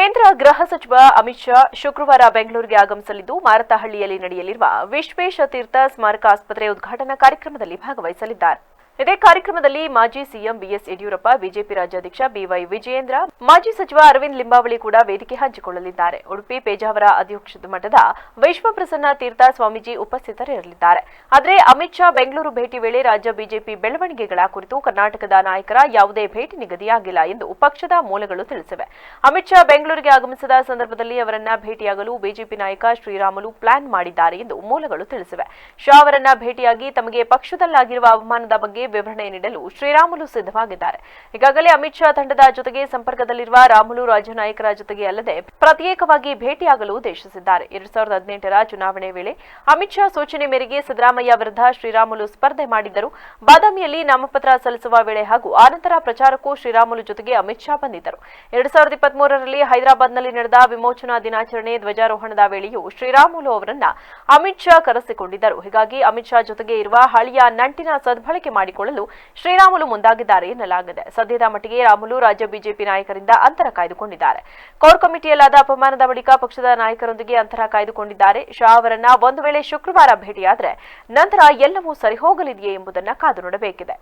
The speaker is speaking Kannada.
ಕೇಂದ್ರ ಗೃಹ ಸಚಿವ ಅಮಿತ್ ಶಾ ಶುಕ್ರವಾರ ಬೆಂಗಳೂರಿಗೆ ಆಗಮಿಸಲಿದ್ದು ಮಾರತಹಳ್ಳಿಯಲ್ಲಿ ನಡೆಯಲಿರುವ ವಿಶ್ವೇಶ ತೀರ್ಥ ಸ್ಮಾರಕ ಆಸ್ಪತ್ರೆ ಉದ್ಘಾಟನಾ ಕಾರ್ಯಕ್ರಮದಲ್ಲಿ ಭಾಗವಹಿಸಲಿದ್ದಾರೆ. ಇದೇ ಕಾರ್ಯಕ್ರಮದಲ್ಲಿ ಮಾಜಿ ಸಿಎಂ ಬಿಎಸ್ ಯಡಿಯೂರಪ್ಪ, ಬಿಜೆಪಿ ರಾಜ್ಯಾಧ್ಯಕ್ಷ ಬಿವೈ ವಿಜಯೇಂದ್ರ, ಮಾಜಿ ಸಚಿವ ಅರವಿಂದ್ ಲಿಂಬಾವಳಿ ಕೂಡ ವೇದಿಕೆ ಹಂಚಿಕೊಳ್ಳಲಿದ್ದಾರೆ. ಉಡುಪಿ ಪೇಜಾವರ ಅಧ್ಯಕ್ಷ ಮಠದ ವಿಶ್ವಪ್ರಸನ್ನ ತೀರ್ಥ ಸ್ವಾಮೀಜಿ ಉಪಸ್ಥಿತರಿರಲಿದ್ದಾರೆ. ಆದರೆ ಅಮಿತ್ ಶಾ ಬೆಂಗಳೂರು ಭೇಟಿ ವೇಳೆ ರಾಜ್ಯ ಬಿಜೆಪಿ ಬೆಳವಣಿಗೆಗಳ ಕುರಿತು ಕರ್ನಾಟಕದ ನಾಯಕರ ಯಾವುದೇ ಭೇಟಿ ನಿಗದಿಯಾಗಿಲ್ಲ ಎಂದು ಪಕ್ಷದ ಮೂಲಗಳು ತಿಳಿಸಿವೆ. ಅಮಿತ್ ಶಾ ಬೆಂಗಳೂರಿಗೆ ಆಗಮಿಸಿದ ಸಂದರ್ಭದಲ್ಲಿ ಅವರನ್ನ ಭೇಟಿಯಾಗಲು ಬಿಜೆಪಿ ನಾಯಕ ಶ್ರೀರಾಮುಲು ಪ್ಲಾನ್ ಮಾಡಿದ್ದಾರೆ ಎಂದು ಮೂಲಗಳು ತಿಳಿಸಿವೆ. ಶಾ ಅವರನ್ನ ಭೇಟಿಯಾಗಿ ತಮಗೆ ಪಕ್ಷದಲ್ಲಾಗಿರುವ ಅವಮಾನದ ಬಗ್ಗೆ ವಿವರಣೆ ನೀಡಲು ಶ್ರೀರಾಮುಲು ಸಿದ್ಧವಾಗಿದ್ದಾರೆ. ಈಗಾಗಲೇ ಅಮಿತ್ ಶಾ ತಂಡದ ಜೊತೆಗೆ ಸಂಪರ್ಕದಲ್ಲಿರುವ ರಾಮುಲು ರಾಜ್ಯ ನಾಯಕರ ಜೊತೆಗೆ ಅಲ್ಲದೆ ಪ್ರತ್ಯೇಕವಾಗಿ ಭೇಟಿಯಾಗಲು ಉದ್ದೇಶಿಸಿದ್ದಾರೆ. ಎರಡ್ ಸಾವಿರದ ಹದಿನೆಂಟರ ಚುನಾವಣೆ ವೇಳೆ ಅಮಿತ್ ಶಾ ಸೂಚನೆ ಮೇರೆಗೆ ಸಿದ್ದರಾಮಯ್ಯ ವಿರುದ್ಧ ಶ್ರೀರಾಮುಲು ಸ್ಪರ್ಧೆ ಮಾಡಿದ್ದರು. ಬಾದಾಮಿಯಲ್ಲಿ ನಾಮಪತ್ರ ಸಲ್ಲಿಸುವ ವೇಳೆ ಹಾಗೂ ಆನಂತರ ಪ್ರಚಾರಕ್ಕೂ ಶ್ರೀರಾಮುಲು ಜೊತೆಗೆ ಅಮಿತ್ ಶಾ ಬಂದಿದ್ದರು. ಎರಡ್ ಸಾವಿರದ ಇಪ್ಪತ್ಮೂರರಲ್ಲಿ ಹೈದರಾಬಾದ್ನಲ್ಲಿ ನಡೆದ ವಿಮೋಚನಾ ದಿನಾಚರಣೆ ಧ್ವಜಾರೋಹಣದ ವೇಳೆಯೂ ಶ್ರೀರಾಮುಲು ಅವರನ್ನ ಅಮಿತ್ ಶಾ ಕರೆಸಿಕೊಂಡಿದ್ದರು. ಹೀಗಾಗಿ ಅಮಿತ್ ಶಾ ಜೊತೆಗೆ ಇರುವ ಹಳಿಯ ನಂಟಿನ ಸದ್ಬಳಕೆ ಮಾಡಿಕೊಳ್ಳಲು ಶ್ರೀರಾಮುಲು ಮುಂದಾಗಿದ್ದಾರೆ ಎನ್ನಲಾಗಿದೆ. ಸದ್ಯದ ಮಟ್ಟಿಗೆ ರಾಮುಲು ರಾಜ್ಯ ಬಿಜೆಪಿ ನಾಯಕರಿಂದ ಅಂತರ ಕಾಯ್ದುಕೊಂಡಿದ್ದಾರೆ. ಕೋರ್ ಕಮಿಟಿಯಲ್ಲಾದ ಅಪಮಾನದ ಬಳಿಕ ಪಕ್ಷದ ನಾಯಕರೊಂದಿಗೆ ಅಂತರ ಕಾಯ್ದುಕೊಂಡಿದ್ದಾರೆ. ಶಾ ಅವರನ್ನ ಒಂದು ವೇಳೆ ಶುಕ್ರವಾರ ಭೇಟಿಯಾದರೆ ನಂತರ ಎಲ್ಲವೂ ಸರಿಹೋಗಲಿದೆಯೇ ಎಂಬುದನ್ನು ಕಾದು ನೋಡಬೇಕಿದೆ.